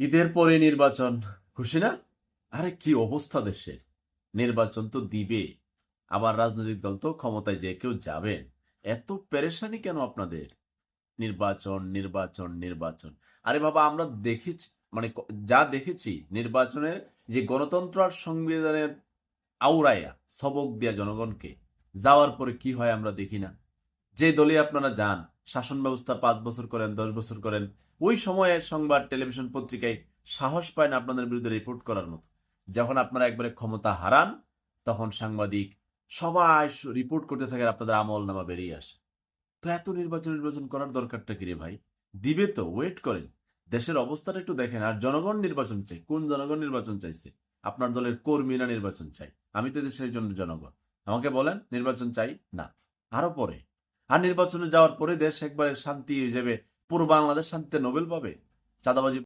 ঈদের পরে নির্বাচন, খুশি না? আরে, কি অবস্থা দেশের। নির্বাচন তো দিবে। আবার রাজনৈতিক দল তো ক্ষমতায় যে কেউ যাবেন। এত পেরেশানি কেন আপনাদের? নির্বাচন নির্বাচন নির্বাচন। আরে বাবা, আমরা দেখেছি মানে যা দেখেছি, নির্বাচনের যে গণতন্ত্র আর সংবিধানের আউরায়া সবক দেয়া জনগণকে, যাওয়ার পরে কি হয় আমরা দেখি না। যে দলে আপনারা যান, শাসন ব্যবস্থা পাঁচ বছর করেন, দশ বছর করেন ওই সময়ে সংবাদ, টেলিভিশন পত্রিকায় সাহস পায় না আপনাদের বিরুদ্ধে রিপোর্ট করার মতো। যখন আপনারা একবারে ক্ষমতা হারান, তখন সাংবাদিক সবাই রিপোর্ট করতে থাকে আপনাদের আমল নামা বেরিয়ে আসে। তো এত নির্বাচন নির্বাচন করার দরকারটা কি রে ভাই? দিবে তো ওয়েট করেন। দেশের অবস্থাটা একটু দেখেন, আর জনগণ নির্বাচন চাই। কোন জনগণ নির্বাচন চাইছে? আপনার দলের কর্মীরা নির্বাচন চাই। আমি তো দেশের জন্য জনগণ। আমাকে বলেন, নির্বাচন চাই না। আরও পরে। আর নির্বাচনে যাওয়ার পরে দেশ একবারে শান্তি যাবে পুরো বাংলাদেশ শান্তিতে নোবেল পাবে? চাঁদাবাজি